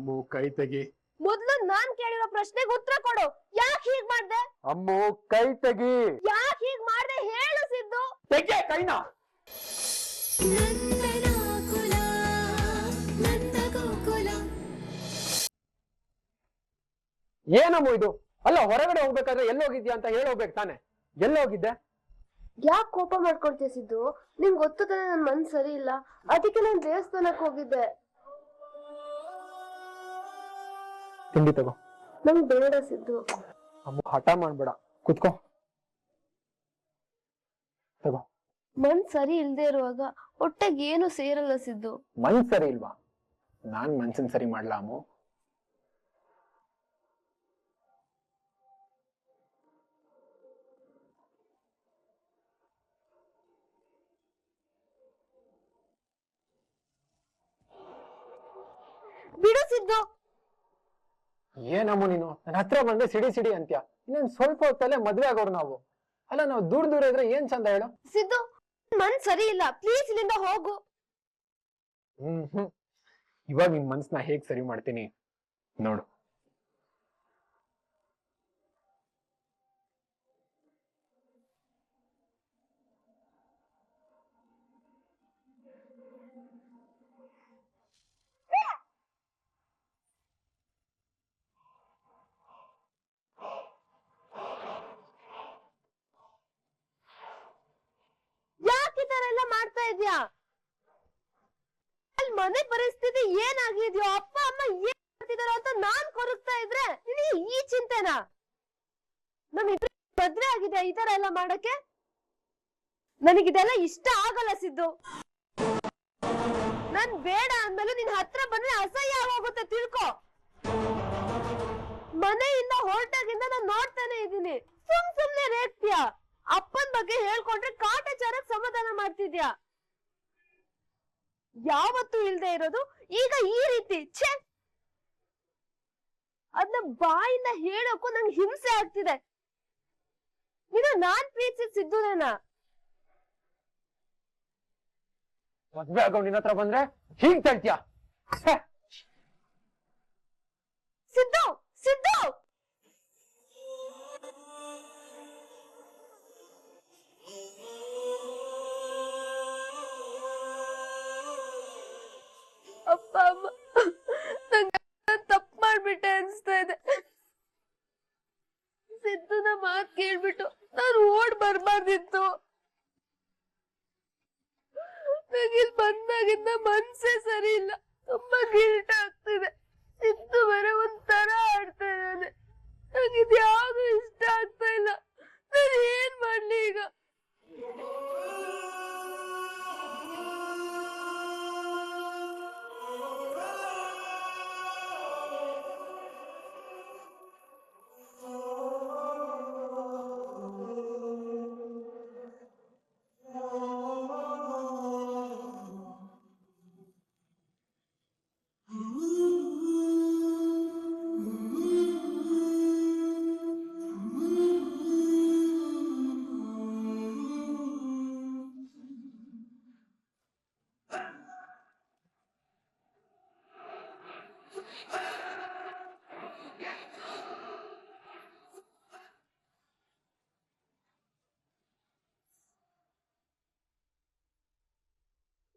ಅಮ್ಮು ಕೈ ತೆಗಿ. ಮೊದ್ಲು ನಾನ್ ಕೇಳಿರೋ ಪ್ರಶ್ನೆಗೆ ಉತ್ತರ ಕೊಡು. ಯಾಕೆ ಹೀಗ್ ಮಾಡ್ದೆ? ಅಮ್ಮು ಕೈ ತೆಗಿ. ಯಾಕೆ ಹೀಗ್ ಮಾಡ್ದೆ ಹೇಳು ಸಿದ್ದು. ತೆಗೆ ಕೈನ. ನಂದನಾಕುಲ ನಂದಗೋಕುಲ ಏನಮ್ಮು ಇದು? ಅಲ್ಲ ಹೊರಗಡೆ ಹೋಗ್ಬೇಕಾದ್ರೆ ಎಲ್ಲಿ ಹೋಗಿದ್ಯಾ ಅಂತ ಹೇಳಿ ಹೋಗ್ಬೇಕು ತಾನೆ. ಎಲ್ಲಿ ಹೋಗಿದ್ದೆ? ಯಾಕೆ ಕೋಪ ಮಾಡ್ಕೊಳ್ತೀಯ ಸಿದ್ದು? ನಿಂಗ್ ಗೊತ್ತು ತಾನೆ ನನ್ ಮನ್ಸ್ ಸರಿ ಇಲ್ಲ. ಅದಕ್ಕೆ ನಾನ್ ದೇವಸ್ಥಾನಕ್ ಹೋಗಿದ್ದೆ. ತಿಂಡಿ ತಗೋ. ನಂಗ್ ಬೇಡ ಸಿದ್ದು. ಅಮ್ಮ ಹಠ ಮಾಡ್ಬೇಡ. ಕುತ್ಕೋ. ತಗೋ. ಮನ್ ಸರಿ ಇಲ್ದೇ ಇರುವಾಗ ಹೊಟ್ಟೆಗೆ ಏನು ಸೇರಲ್ಲ ಸಿದ್ದು. ಮನ್ ಸರಿ ಇಲ್ವಾ? ನಾನ್ ಮನ್ಸನ್ ಸರಿ ಮಾಡ್ಲಾ ಅಮ್ಮು? ಬಿಡು ಸಿದ್ದು. ಏನಮ್ಮ ನೀನು? ನನ್ನ ಹತ್ರ ಬಂದ್ರೆ ಸಿಡಿ ಸಿಡಿ ಅಂತ್ಯ? ಇನ್ನೊಂದ್ ಸ್ವಲ್ಪ ಹೊತ್ತಲ್ಲೇ ಮದ್ವೆ ಆಗೋರು ನಾವು? ಅಲ್ಲ ನಾವು ದೂರ ದೂರ ಇದ್ರೆ ಏನ್ ಚಂದ ಹೇಳು? ಸಿದ್ದು ಮನ್ ಸರಿ ಇಲ್ಲ. ಪ್ಲೀಸ್ ಇಲ್ಲಿಂದ ಹೋಗು. ಹ್ಮ್ ಹ್ಮ್. ಇವಾಗ ನಿನ್ ಮನ್ಸ್ನ ಹೇಗ್ ಸರಿ ಮಾಡ್ತೀನಿ? ನೋಡು ಯಾಕೆ ಈ ತರ ಎಲ್ಲ ಮಾಡ್ತಾ ಇದ್ಯಾ ಅಲ್ಲಿ ಮನೆ ಪರಿಸ್ಥಿತಿ ಏನಾಗಿದ್ಯೋ ಅಪ್ಪ, ಅಮ್ಮ ಏನ್ ಮಾಡ್ತಿದಾರೋ ಅಂತ ನಾನ್ ಕೊರಗ್ತಾ ಇದ್ರೆ ನಿನಗೆ ಈ ಚಿಂತೆನಾ? ನಮ್ ಇಬ್ರು ಮದ್ವೆ ಆಗಿದೆ, ಈ ತರ ಎಲ್ಲ ಮಾಡಕ್ಕೆ? ನನಗಿದೆಲ್ಲ ಇಷ್ಟ ಆಗಲ್ಲ ಸಿದ್ದು. ನನ್ ಬೇಡ ಅಂದ್ಮೇಲೆ ನಿನ್ ಹತ್ರ ಬಂದ್ರೆ ಅಸಹ್ಯ ಆಗೋಗುತ್ತೆ, ತಿಳ್ಕೊ. ಮನೆಯಿಂದ ಹೊರಟಾಗಿಂದ ನಾನ್ ನೋಡ್ತಾನೆ ಇದ್ದೀನಿ. ಸುಮ್ ಸುಮ್ನೆ ರೇಗ್ತೀಯ ಅಪ್ಪನ್ ಬಗ್ಗೆ ಹೇಳ್ಕೊಂಡ್ರೆ ಕಾಟಾಚಾರಕ್ ಸಮಾಧಾನ ಮಾಡ್ತಿದ್ಯಾ? ಯಾವತ್ತೂ ಇಲ್ದೆ ಇರೋದು. ಈಗ ಈ ರೀತಿ ಛೇ! ಅದನ್ನ ಬಾಯಿಂದ ಹೇಳೋಕ್ಕೂ ನಂಗೆ ಹಿಂಸೆ ಆಗ್ತಿದೆ. ನೀನು ನಾನ್ ಪ್ರೀತಿಸಿದ ಸಿದ್ದುನೇನ ಮದ್ವೆ ಆಗೋ ನಿನ್ನ ಹತ್ರ ಬಂದ್ರೆ ಹೀಗ್ ತಳ್ತ್ಯಾ ಸಿದ್ದು ಸಿದ್ದು!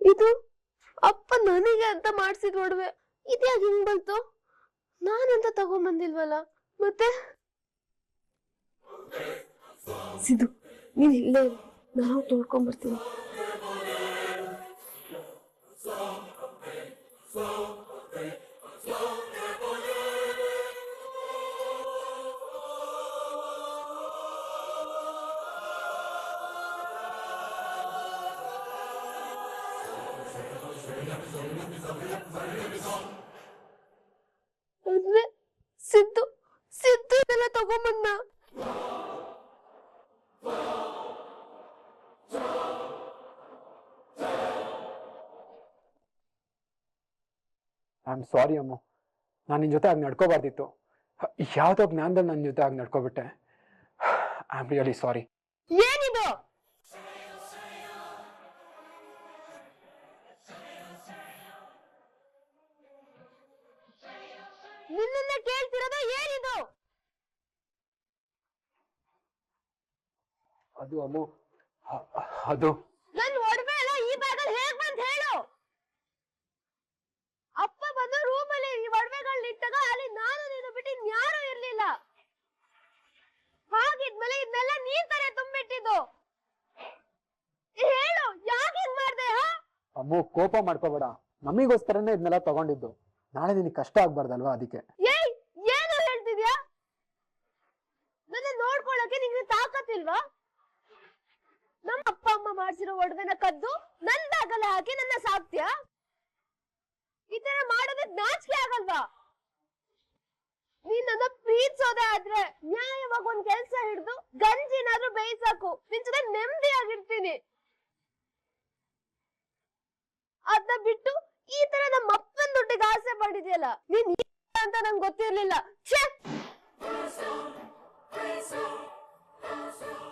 ಇದು ಅಪ್ಪ ನನಗೆ ಅಂತ ಮಾಡಿಸಿದ ಒಡವೆ ಇದ್ಯಾಗ ಹಿಂಗ್ ಬಂತು? ನಾನಂತ ತಗೊಂಬಂದಿಲ್ವಲ್ಲ? ಮತ್ತೆ? ಸಿದು ನೀನ್ ಇಲ್ಲೇ ನಾವು ನಾನು ತೊಳ್ಕೊಂಡ್ ಅಂದ್ರೆ ಸಿದ್ದು ಸಿದ್ದು ಇದೆಲ್ಲ ತಗೊಂಬಂದ. ಐ ಆಮ್ ಸಾರಿ ಅಮ್ಮ. ನಾನು ನಿನ್ನ ಜೊತೆ ಆಗ ನಡ್ಕೋಬಾರ್ದಿತ್ತು. ಯಾವುದೋ ಜ್ಞಾನದಲ್ಲಿ ನನ್ನ ಜೊತೆ ಆಗ ನಡ್ಕೋಬಿಟ್ಟೆ. ಐ ಆಮ್ ರಿಯಲಿ ಸಾರಿ ಅದು ಅಮ್ಮು ಅದು. ನನ್ ಒಡವೆ ಎಲ್ಲ ಈ ಬ್ಯಾಗಲ್ಲಿ ಹೇಗ್ ಬಂತ್ ಹೇಳು? ಅಪ್ಪ ಬಂದು ರೂಮಲ್ಲಿ ಈ ಒಡವೆಗಳನ್ನ ಇಟ್ಟಾಗ ಅಲ್ಲಿ ನಾನು ನೀನು ಬಿಟ್ಟು ಯಾರು ಇರ್ಲಿಲ್ಲ. ಹಾಗಿದ್ಮೇಲೆ ಇದನ್ನೆಲ್ಲ ನೀನ್ ತರ ತುಂಬಿಟ್ಟಿದ್ದು. ಹೇಳು ಯಾಕೆ ಹಿಂಗ್ ಮಾಡ್ದೆ ಹಾ? ಅಮ್ಮು ಕೋಪ ಮಾಡ್ಕೋಬೇಡ. ನಮಿಗೋಸ್ಕರನೇ ಇದನ್ನೆಲ್ಲ ತಗೊಂಡಿದ್ದು. ನಾಳೆ ನಿನಗೆ ಕಷ್ಟ ಆಗ್ಬಾರ್ದಲ್ವಾ ಅದಕ್ಕೆ ಏಯ್ ಏನು ಹೇಳ್ತಿದ್ಯಾ ನನ್ನ ನೋಡ್ಕೊಳಕ್ಕೆ ನಿಂಗೆ ತಾಕತ್ತಿಲ್ವಾ ನಮ್ಮ ಅಪ್ಪ ಅಮ್ಮ ಮಾಡಿಸಿರೋ ಒಡವೆನ ಕದ್ದು ನನ್ ಹಾಕಿ ನನ್ನ ಸಾಧ್ಯ? ಈ ತರ ಮಾಡೋದಕ್ ನಾಚಿಕೆ ಆಗಲ್ವಾ? ನೀನ್ ನನ್ನ ಪ್ರೀತಿಸೋದೇ ಆದ್ರೆ ನ್ಯಾಯವಾಗಿ ಒಂದ್ ಕೆಲ್ಸ ಹಿಡ್ದು ಗಂಜಿನಾದ್ರೂ ಬೇಯಿಸಾಕು. ನಿನ್ ಜೊತೆ ನೆಮ್ಮದಿಯಾಗಿರ್ತೀನಿ. ಅದನ್ನ ಬಿಟ್ಟು ಈ ತರ ನಮ್ಮ ಅಪ್ಪನ ದುಡ್ಡಿಗೆ ಆಸೆ ಪಡಿದೆಯಲ್ಲ, ನೀನ್ ಅಂತ ನಂಗೆ ಗೊತ್ತಿರ್ಲಿಲ್ಲ.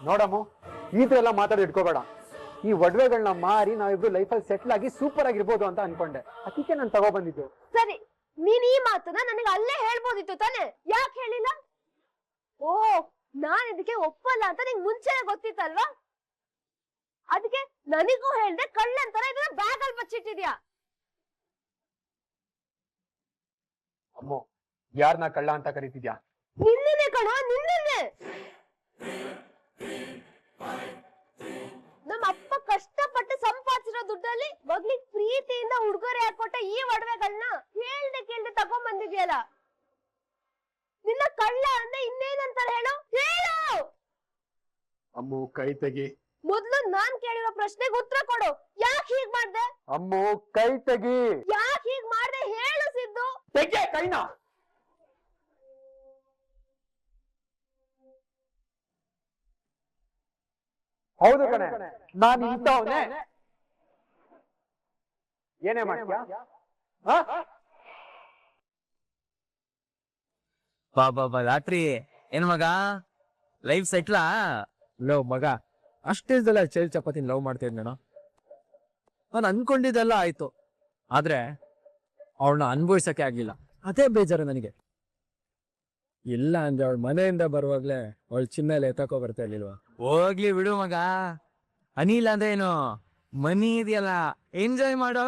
ನೋಡಮ್ಮು ಈ ಥರ ಎಲ್ಲ ಮಾತಾಡಿ ಇಟ್ಕೋಬೇಡ. ಈ ಒಡವೆಗಳನ್ನ ಮಾರಿ ನಾವಿಬ್ರು ಲೈಫಲ್ಲಿ ಸೆಟ್ಲ್ ಆಗಿ ಸೂಪರ್ ಆಗಿರ್ಬೋದು ಅಂತ ಅನ್ಕೊಂಡೆ. ಅದಕ್ಕೆ ನಾನು ತಗೊಬಂದಿದ್ದು ಸರಿ ನೀನ್ ಈ ಮಾತನ್ನ ನನಗೆ ಅಲ್ಲೇ ಹೇಳ್ಬೋದಿತ್ತು ತಾನೆ? ಯಾಕೆ ಹೇಳಿಲ್ಲ? ಓ ನಾನ್ ಇದಕ್ಕೆ ಒಪ್ಪಲ್ಲ ಅಂತ ನಿಂಗ್ ಮುಂಚೆನೆ ಗೊತ್ತಿತ್ತಲ್ವಾ? ಅದಕ್ಕೆ ನನಗೂ ಹೇಳ್ದೆ ಕಳ್ಳಂತರ ಇದನ್ನ ಬ್ಯಾಗ್ ಅಲ್ಲಿ ಬಚ್ಚಿಟ್ಟಿದ್ಯಾ? ಅಮ್ಮ ಯಾರನ್ನ ಕಳ್ಳ ಅಂತ ಕರಿತಿದ್ಯಾ? ನಿನ್ನೆ ಕಣ ನಿನ್ನೆ ನಮ್ಮ ಅಪ್ಪ ಕಷ್ಟಪಟ್ಟು ಸಂಪಾದಿಸಿರೋ ದುಡ್ಡಲ್ಲಿ ಮಗ್ಳಿಗ್ ಪ್ರೀತಿಯಿಂದ ಉಡುಗೊರೆ ಹಾಕೊಟ್ಟ ಈ ಒಡವೆಗಳನ್ನ ಹೇಳ್ದೆ ಕೇಳ್ದೆ ತಗೊಂಡ್ ಬಂದಿದ್ಯಲ್ಲ ನಿನ್ನ ಕಳ್ಳ ಅಂದ್ರೆ ಇನ್ನೇನಂತಾರೆ ಹೇಳು? ಹೇಳು! ಅಮ್ಮು ಕೈ ತೆಗಿ. ಮೊದ್ಲು ನಾನ್ ಕೇಳಿರೋ ಪ್ರಶ್ನೆಗೆ ಉತ್ತರ ಕೊಡು. ಯಾಕೆ ಹೀಗ್ ಮಾಡ್ದೆ? ಅಮ್ಮ ಕೈ ತೆಗಿ. ಯಾಕೆ ಹೀಗ್ ಮಾಡ್ದೆ ಹೇಳು ಸಿದ್ದು. ತೆಗೆ ಕೈನ. ಹೌದು ಕಣೆ. ನಾನು ಇಂಥವನೇ. ಏನೇ ಮಾಡ್ತೀಯ? ಬಾಬಾ ಬಾ ಲಾಟ್ರಿ ಏನ್ ಮಗ? ಲೈಫ್ ಸೆಟ್ಲಾ ಲವ್ ಮಗ. ಅಷ್ಟೇದಲ್ಲ ಚೇಲ್ ಚಪಾತಿ ಲವ್ ಮಾಡ್ತಾ ಇದ್ನೇನೋ ನಾನು. ಅನ್ಕೊಂಡಿದ್ದೆಲ್ಲ ಆಯ್ತು. ಆದ್ರೆ ಅವಳನ್ನ ಅನ್ಭವಿಸಕ್ಕೆ ಆಗ್ಲಿಲ್ಲ. ಅದೇ ಬೇಜಾರು ನನಗೆ. ಇಲ್ಲ ಅಂದ್ರೆ ಅವಳ ಮನೆಯಿಂದ ಬರುವಾಗ್ಲೇ ಅವಳ ಚಿನ್ನ ಎಲ್ಲ ಎತ್ತಕೋ ಬರ್ತಾ ಇರ್ಲಿಲ್ವಾ? ಹೋಗ್ಲಿ ಬಿಡು ಮಗ. ಅನಿಲ್ ಅಂದ್ರೆ ಏನು? ಮನಿ ಇದೆಯಲ್ಲ ಎಂಜಾಯ್ ಮಾಡೋ.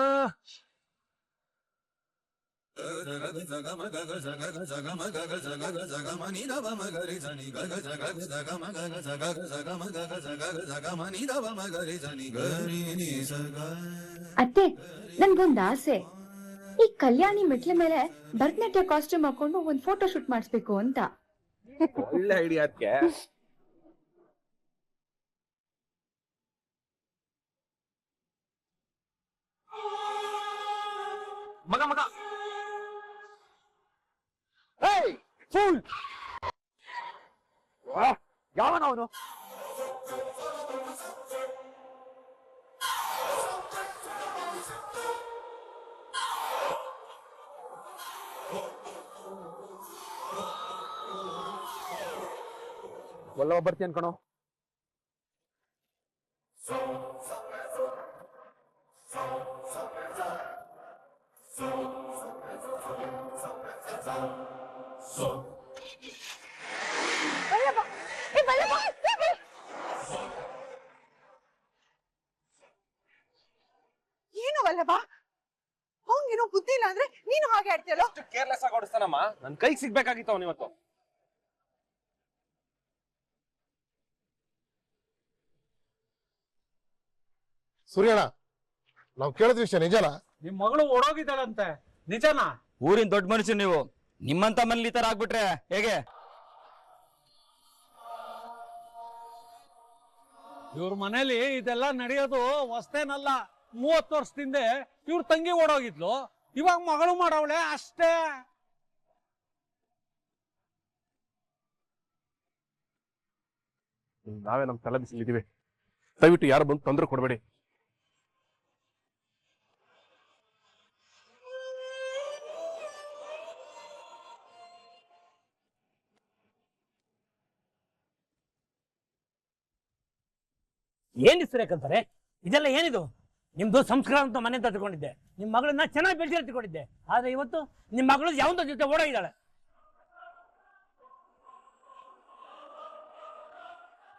ಅತ್ತೆ ನನ್ಗೊಂದ್ ಆಸೆ. ಈ ಕಲ್ಯಾಣಿ ಮೆಟ್ಲ ಮೇಲೆ ಭರತನಾಟ್ಯ ಕಾಸ್ಟ್ಯೂಮ್ ಹಾಕೊಂಡು ಒಂದ್ ಫೋಟೋ ಶೂಟ್ ಮಾಡಿಸ್ಬೇಕು ಅಂತ. ಒಳ್ಳೆ ಐಡಿಯಾ ಅದಕ್ಕೆ ಮಗ ಮಗ. ಏಯ್ ಫೂಲ್. ಯಾವನ ಅವನು? ಒಲ್ಲ ಬರ್ತಿ ಅನ್ಕಣೋ ಆಗಿ ನನ್ ಕೈಗೆ ಸಿಗ್ಬೇಕಾಗಿತ್ತು ಅವನ್ ಇವತ್ತು. ಸೂರ್ಯಣ್ಣ ನಾವು ಕೇಳಿದ ವಿಷಯ ನಿಜನಾ? ನಿಮ್ ಮಗಳು ಓಡೋಗಿದ್ದಾಳಂತೆ. ನಿಜನಾ? ಊರಿನ ದೊಡ್ಡ ಮನುಷ್ಯ ನೀವು. ನಿಮ್ಮಂತ ಮನೇಲಿ ಈ ತರ ಆಗ್ಬಿಟ್ರೆ ಹೇಗೆ? ಇವ್ರ ಮನೇಲಿ ಇದೆಲ್ಲ ನಡೆಯೋದು ಹೊಸ್ತೇನಲ್ಲ ಮೂವತ್ತು ವರ್ಷದಿಂದ ಇವ್ರ ತಂಗಿ ಓಡೋಗಿದ್ಲು. ಇವಾಗ ಮಗಳು ಮಾಡವಳೆ ಅಷ್ಟೇ. ನಾವೇ ನಮ್ಮ ತಲೆ ಬಿಸಿಲಿದ್ದೀವಿ ದಯವಿಟ್ಟು ಯಾರು ಬಂದು ತೊಂದರೆ ಕೊಡಬೇಡಿ. ಏನ್ ಯಾಕಂತಾರೆ ಇದೆಲ್ಲ ಏನಿದು? ನಿಮ್ದು ಸಂಸ್ಕಾರ ಅಂತ ಮನೆ ಅಂತ ತಿಳ್ಕೊಂಡಿದ್ದೆ. ನಿಮ್ ಮಗಳನ್ನ ಚೆನ್ನಾಗಿ ಬೆಳೆಸಿ ತಿಳ್ಕೊಂಡಿದ್ದೆ. ಆದ್ರೆ ಇವತ್ತು ನಿಮ್ ಮಗಳು ಯಾವಂತ ಜೊತೆ ಓಡೋಗಿದ್ದಾಳೆ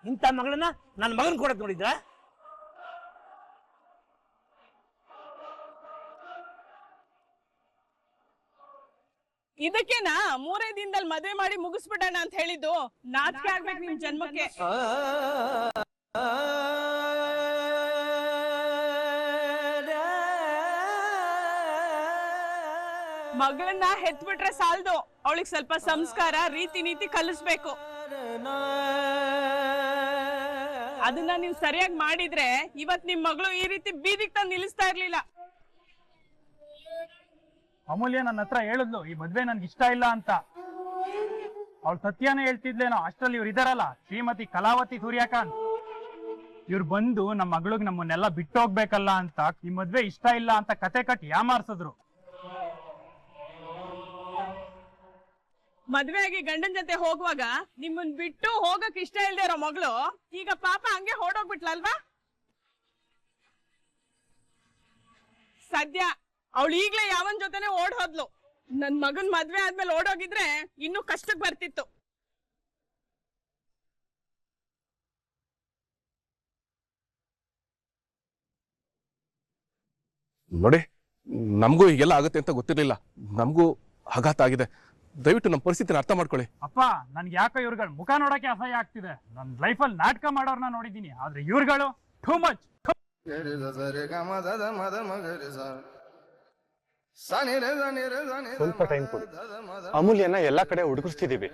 ಇಂಥ ಮಗಳನ್ನ ನನ್ನ ಮಗನ್ ಕೊಡಕ್ ನೋಡಿದ್ರ? ಇದಕ್ಕೇನಾ ಮೂರೇ ದಿನದಲ್ಲಿ ಮದ್ವೆ ಮಾಡಿ ಮುಗಿಸ್ಬಿಡೋಣ ಅಂತ ಹೇಳಿದ್ದು? ನಾಚಿಕೆ ಆಗ್ಬೇಕು ನಿಮ್ ಜನ್ಮಕ್ಕೆ. ಮಗಳನ್ನ ಹೆತ್ಬಿಟ್ರೆ ಸಾಲ್ದು. ಅವಳಿಗೆ ಸ್ವಲ್ಪ ಸಂಸ್ಕಾರ ರೀತಿ ನೀತಿ ಕಲಿಸ್ಬೇಕು. ಅದನ್ನ ನೀವು ಸರಿಯಾಗಿ ಮಾಡಿದ್ರೆ ಇವತ್ ನಿಮ್ ಮಗಳು ಈ ರೀತಿ ಬೀದಿಗೆ ತಂದು ನಿಲ್ಲಿಸ್ತಾ ಇರ್ಲಿಲ್ಲ. ಅಮೂಲ್ಯ ನನ್ನ ಹತ್ರ ಹೇಳಿದ್ಲು, ಈ ಮದ್ವೆ ನನ್ಗೆ ಇಷ್ಟ ಇಲ್ಲ ಅಂತ. ಅವ್ಳು ಸತ್ಯನೇ ಹೇಳ್ತಿದ್ಲೇನೋ, ಅಷ್ಟ್ರಲ್ಲಿ ಇವ್ರು ಇದಾರಲ್ಲ, ಶ್ರೀಮತಿ ಕಲಾವತಿ ಸೂರ್ಯಕಾಂತ್. ಇವ್ರು ಬಂದು ನಮ್ಮ ಮಗಳಿಗೆ ನಮ್ಮನ್ನೆಲ್ಲ ಬಿಟ್ಟೋಗ್ಬೇಕಲ್ಲ ಅಂತ, ಈ ಮದ್ವೆ ಇಷ್ಟ ಇಲ್ಲ ಅಂತ ಕತೆ ಕಟ್ಟಿ ಯಾಮಾರ್ಸಿದ್ರು. ಮದ್ವೆ ಆಗಿ ಗಂಡನ್ ಜೊತೆ ಹೋಗುವಾಗ ನಿಮ್ಮನ್ ಬಿಟ್ಟು ಹೋಗಕ್ ಇಷ್ಟ ಇಲ್ದೇ ಇರೋ ಮಗಳು, ಈಗ ಪಾಪ ಹಂಗೆ ಹೊರಡೋಗ್ಬಿಟ್ಲಲ್ವಾ ಸದ್ಯ ಅವಳು ಈಗ್ಲೇ ಯಾವನ್ ಜೊತೆನೆ ಓಡ್ ಹೋದ್ಲು. ನನ್ ಮಗನ್ ಮದ್ವೆ ಆದ್ಮೇಲೆ ಓಡೋಗಿದ್ರೆ ಇನ್ನೂ ಕಷ್ಟಕ್ ಬರ್ತಿತ್ತು. ನೋಡಿ, ನಮಗೂ ಹೀಗೆಲ್ಲ ಆಗುತ್ತೆ ಅಂತ ಗೊತ್ತಿರಲಿಲ್ಲ. ನಮಗೂ ಆಘಾತ ಆಗಿದೆ. ದಯವಿಟ್ಟು ನಮ್ಮ ಪರಿಸ್ಥಿತಿನ ಅರ್ಥ ಮಾಡ್ಕೊಳ್ಳಿ. ಅಪ್ಪ ನನ್ಗೆ ಯಾಕೋ ಇವ್ರುಗಳ ಮುಖ ನೋಡಕ್ಕೆ ಅಸಹ್ಯ ಆಗ್ತಿದೆ. ನನ್ನ ಲೈಫಲ್ಲಿ ನಾಟಕ ಮಾಡೋರ್ನ ನೋಡಿದೀನಿ ಆದ್ರೆ ಇವ್ರುಗಳು ಟೂ ಮಚ್ ಸ್ವಲ್ಪ ಟೈಮ್ ಕೊಡಿ. ಅಮೂಲ್ಯನ ಎಲ್ಲಾ ಕಡೆ ಹುಡುಕಿಸ್ತಿದೀವಿ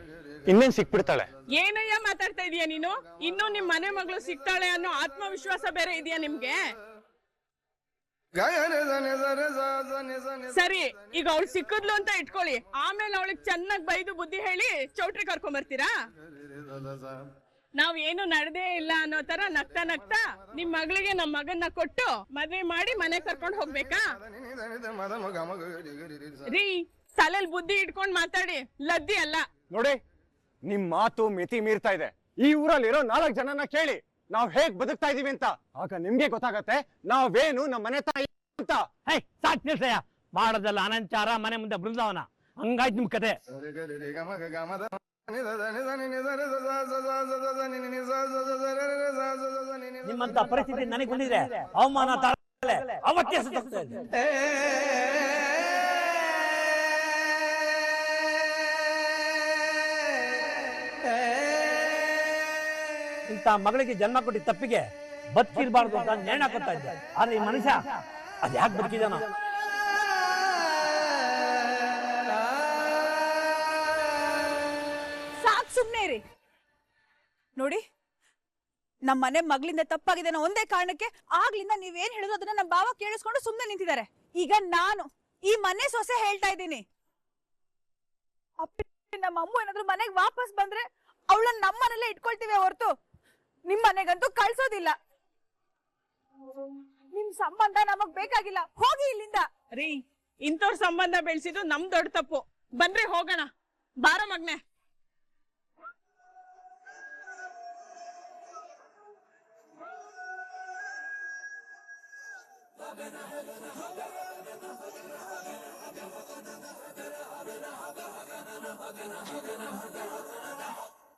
ಇನ್ನೇನ್ ಸಿಕ್ಬಿಡ್ತಾಳೆ? ಏನಯ್ಯ ಮಾತಾಡ್ತಾ ಇದೀಯ ನೀನು? ಇನ್ನೂ ನಿಮ್ ಮನೆ ಮಗಳು ಸಿಗ್ತಾಳೆ ಅನ್ನೋ ಆತ್ಮವಿಶ್ವಾಸ ಬೇರೆ ಇದೆಯಾ ನಿಮ್ಗೆ? ಸರಿ, ಈಗ ಅವಳು ಸಿಕ್ಕದ್ಲು ಅಂತ ಇಟ್ಕೊಳ್ಳಿ. ಆಮೇಲೆ ಅವಳಿಗೆ ಚೆನ್ನಾಗ್ ಬೈದು ಬುದ್ಧಿ ಹೇಳಿ ಚೌಟ್ರಿ ಕರ್ಕೊಂಡ್ ಬರ್ತೀರಾ? ನಾವ್ ಏನು ನಡೆದೇ ಇಲ್ಲ ಅನ್ನೋ ತರ ನಗ್ತಾ ನಗ್ತಾ ನಿಮ್ ಮಗಳಿಗೆ ನಮ್ ಮಗನ್ನ ಕೊಟ್ಟು ಮದ್ವೆ ಮಾಡಿ ಮನೆ ಕರ್ಕೊಂಡ್ ಹೋಗ್ಬೇಕಾ? ರೀ, ತಲೆಲ್ ಬುದ್ಧಿ ಇಟ್ಕೊಂಡ್ ಮಾತಾಡಿ. ಲದ್ದಿ ಅಲ್ಲ. ನೋಡಿ, ನಿಮ್ ಮಾತು ಮಿತಿ ಮೀರ್ತಾ ಇದೆ. ಈ ಊರಲ್ಲಿರೋ ನಾಲ್ಕು ಜನನ ಕೇಳಿ. ನಾವ್ ಹೇಗ್ ಬದುಕ್ತಾ ಇದೀವಿ ಅಂತ ಆಗ ನಿಮ್ಗೆ ಗೊತ್ತಾಗತ್ತೆ ನಾವೇನು ನಮ್ಮ ಮನೆ ತಾಯಿ ಅಂತ ಹೇ ಸಾಕ್ ನಿಲ್ಸಯ್ಯ ಮಾಡೋದಲ್ಲ ಅನಂಚಾರ ಮನೆ ಮುಂದೆ ಬೃಂದಾವನ ಹಂಗಾಯ್ತು ನಿಮ್ ಕತೆ ನಿಮ್ಮಂತ ಪರಿಸ್ಥಿತಿ ನನಗೆ ಬಂದಿದೆ ಅವಮಾನ ಸತ್ತೋಗ್ತಾ ಇದ್ದೆ. ಇಂಥ ಮಗಳಿಗೆ ಜನ್ಮ ಕೊಟ್ಟಿದ್ದ ತಪ್ಪಿಗೆ ಬದುಕಿರ್ಬಾರ್ದು ಅಂತ ನೇಣ ಹಾಕೋತಾ ಇದ್ದೆ. ಆದ್ರೆ ಈ ಮನುಷ್ಯ ಅದ್ ಯಾಕೆ ಬದುಕಿದಾನ? ಸಾಕ್ ಸುಮ್ನೆ ನೋಡಿ ನಮ್ಮ ಮನೆ ಮಗಳಿಂದ ತಪ್ಪಾಗಿದೆ ಒಂದೇ ಕಾರಣಕ್ಕೆ ಆಗ್ಲಿಂದ ನೀವೇನ್ ಹೇಳಿದ್ರು ಅದನ್ನ ನಮ್ಮ ಬಾವ ಕೇಳಿಸ್ಕೊಂಡು ಸುಮ್ನೆ ನಿಂತಿದ್ದಾರೆ. ಈಗ ನಾನು ಈ ಮನೆ ಸೊಸೆ ಹೇಳ್ತಾ ಇದ್ದೀನಿ. ಅಪ್ಪಿ, ನಮ್ಮ ಅಮ್ಮ ಏನಾದ್ರು ಮನೆಗೆ ವಾಪಸ್ ಬಂದ್ರೆ ಅವಳನ್ನ ನಮ್ಮನೆಲ್ಲೇ ಮನೇಲೆ ಇಟ್ಕೊಳ್ತೀವಿ ಹೊರತು. ನಿಮ್ ಮನೆಗಂತೂ ಕಳ್ಸೋದಿಲ್ಲ. ನಿಮ್ ಸಂಬಂಧ ನಮಗ್ ಬೇಕಾಗಿಲ್ಲ. ಹೋಗಿ ಇಲ್ಲಿಂದ. ರೀ, ಇಂಥವ್ರ ಸಂಬಂಧ ಬೆಳೆಸಿದ್ದು ನಮ್ ದೊಡ್ಡ ತಪ್ಪು. ಬನ್ರಿ ಹೋಗೋಣ. ಬಾರ ಮಗ್ನೆ.